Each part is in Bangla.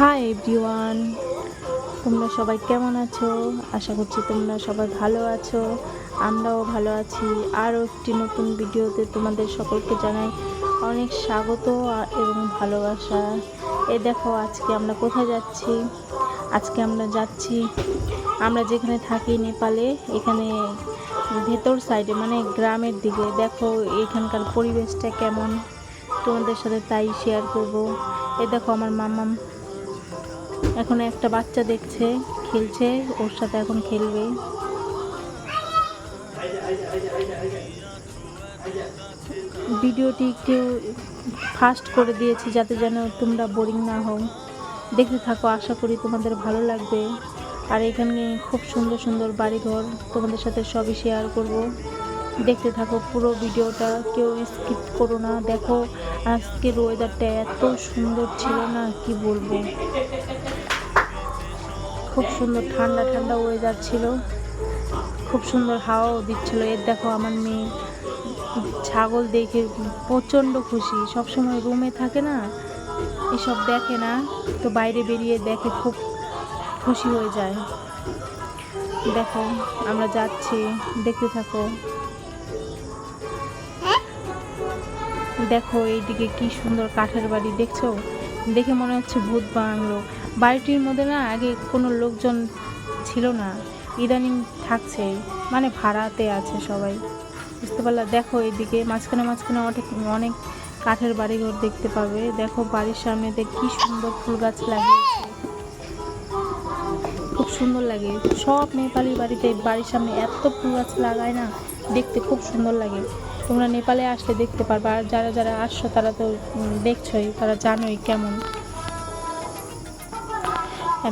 হাই এভরিওয়ান তোমরা সবাই কেমন আছো? আশা করছি তোমরা সবাই ভালো আছো। আমরাও ভালো আছি। আরও একটি নতুন ভিডিওতে তোমাদের সকলকে জানাই অনেক স্বাগত এবং ভালোবাসা। এ দেখো, আজকে আমরা কোথায় যাচ্ছি? আজকে আমরা যাচ্ছি, আমরা যেখানে থাকি নেপালে, এখানে ভেতর সাইডে মানে গ্রামের দিকে। দেখো, এখানকার পরিবেশটা কেমন? তোমাদের সাথে তাই শেয়ার করব। এ দেখো, আমার মামাম এখন একটা বাচ্চা দেখছে, খেলছে, ওর সাথে এখন খেলবে। ভিডিওটি একটু ফাস্ট করে দিয়েছি যাতে যেন তোমরা বোরিং না হও। দেখতে থাকো, আশা করি তোমাদের ভালো লাগবে। আর এখানে খুব সুন্দর সুন্দর বাড়িঘর, তোমাদের সাথে সবই শেয়ার করব। দেখতে থাকো, পুরো ভিডিওটা কেউ স্কিপ করো না। দেখো আজকের ওয়েদারটা এত সুন্দর ছিল না, কি বলব? খুব সুন্দর ঠান্ডা ঠান্ডা ওয়েদার ছিল। খুব সুন্দর হাওয়াও দিচ্ছিল। এর দেখো আমার মেয়ে ছাগল দেখে প্রচণ্ড খুশি। সবসময় রুমে থাকে না, এসব দেখে না, তো বাইরে বেরিয়ে দেখে খুব খুশি হয়ে যায়। দেখো, আমরা যাচ্ছি, দেখতে থাকো। দেখো এইদিকে কি সুন্দর কাঠের বাড়ি, দেখছ? দেখে মনে হচ্ছে ভূত বাংলো বাড়িটির মধ্যে না আগে কোনো লোকজন ছিল না। ইদানিং থাকছে। মানে ভাড়াতে আছে সবাই। বুঝতে পারলা? দেখো এইদিকে, মাঝখানে মাঝখানে অনেক অনেক কাঠের বাড়িঘর দেখতে পাবে। দেখো বাড়ির সামনে দেখ কি সুন্দর ফুল গাছ লাগিয়েছে। খুব সুন্দর লাগে। সব নেপালি বাড়িতে বাড়ির সামনে এত ফুল গাছ লাগায় না, দেখতে খুব সুন্দর লাগে। তোমরা নেপালে আসলে দেখতে পারবা। আর যারা যারা আসছো, তারা তো দেখছোই, তারা জানোই কেমন।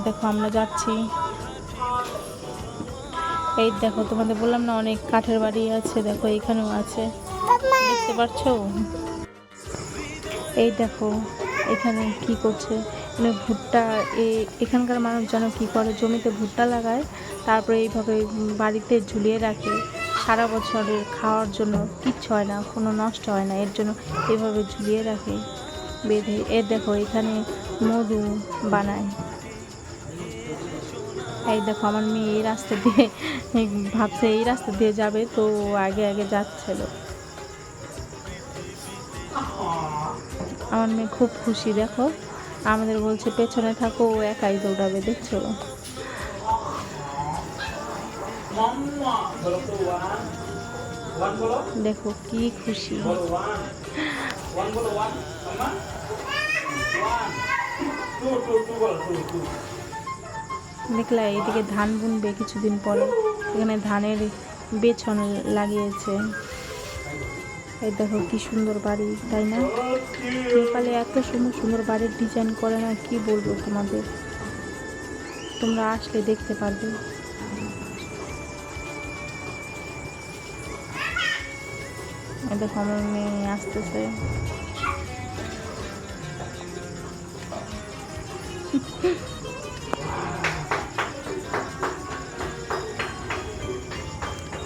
দেখো, আমরা যাচ্ছি। এই দেখো, তোমাদের বললাম না, অনেক কাঠের বাড়ি আছে, দেখো, এখানেও আছে। দেখতে পাচ্ছো এই দেখো, এখানে কি করছে? মানে ভুট্টা এখানকার মানুষ যেন কি করে, জমিতে ভুট্টা লাগায়, তারপরে এইভাবে বাড়িতে ঝুলিয়ে রাখে। সারা বছরের খাওয়ার জন্য কিচ্ছু হয় না, কোনো নষ্ট হয় না। এর জন্য এভাবে ঝুলিয়ে রাখে, বেঁধে। এর দেখো, এখানে মধু বানায়। এই দেখো, আমার মেয়ে এই রাস্তা দিয়ে ভাবছে, এই রাস্তা দিয়ে যাবে তো আগে আগে যাচ্ছিল। আমার মেয়ে খুব খুশি, দেখো। আমাদের বলছে, পেছনে থাকো, ও একাই দৌড়াবে, দেখছ? Bolo, কি খুশি। দেখলা এদিকে ধান বুনবে কিছুদিন পরে। এখানে ধানের বেছন লাগিয়েছে। এই দেখো কি সুন্দর বাড়ি তাই না? নেপালে এত সুন্দর সুন্দর বাড়ির ডিজাইন করে না কি বলব তোমাদের? তোমরা আসলে দেখতে পারবে। দেখো আমার মেয়ে আসতেছে।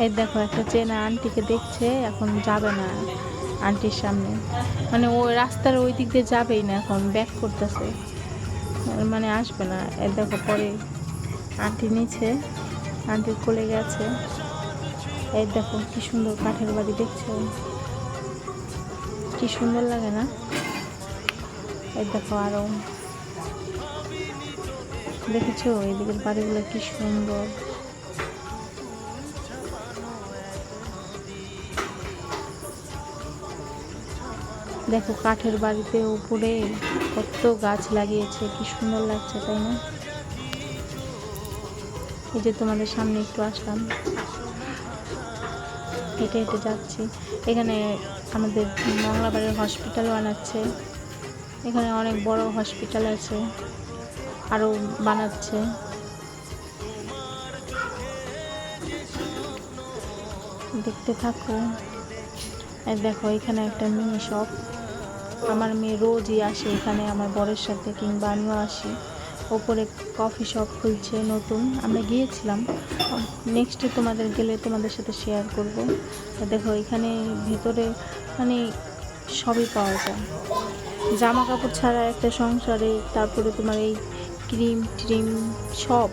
এই দেখো, একটা চেনা আন্টিকে দেখছে, এখন যাবে না আন্টির সামনে। মানে ও রাস্তার ওই দিক দিয়ে যাবেই না এখন ব্যাক করতেছে। মানে আসবে না। এই দেখো, পরে আন্টি নিচে আন্টির কোলে গেছে। এই দেখো, কি সুন্দর কাঠের বাড়ি দেখছ। কি সুন্দর লাগে না? এই দেখো আরও। দেখেছ? এদিকের বাড়িগুলো কি সুন্দর। দেখো কাঠের বাড়িতে উপরে কত গাছ লাগিয়েছে, কি সুন্দর লাগছে, তাই না? এই যে তোমাদের সামনে একটু আসলাম। হেঁটে হেঁটে যাচ্ছি। এখানে আমাদের মংলাবাড়ির হসপিটাল বানাচ্ছে। এখানে অনেক বড় হসপিটাল আছে। আরও বানাচ্ছে। দেখতে থাকো। দেখো, এখানে একটা মিনি শপ আমার মেয়ে রোজই আসে এখানে, আমার বরের সাথে কিংবা আমিও আসি। ওপরে কফি শপ খুলছে, নতুন। আমরা গিয়েছিলাম। নেক্সটে তোমাদের গেলে তোমাদের সাথে শেয়ার করব। দেখো, এখানে ভিতরে মানে সবই পাওয়া যায়। জামা কাপড় ছাড়া একটা সংসারে, তারপরে তোমার এই ক্রিম ট্রিম সব।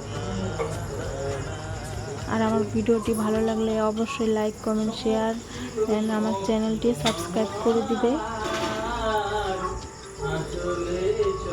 আর আমার ভিডিওটি ভালো লাগলে অবশ্যই লাইক কমেন্ট শেয়ার অ্যান্ড আমার চ্যানেলটি সাবস্ক্রাইব করে দিবে।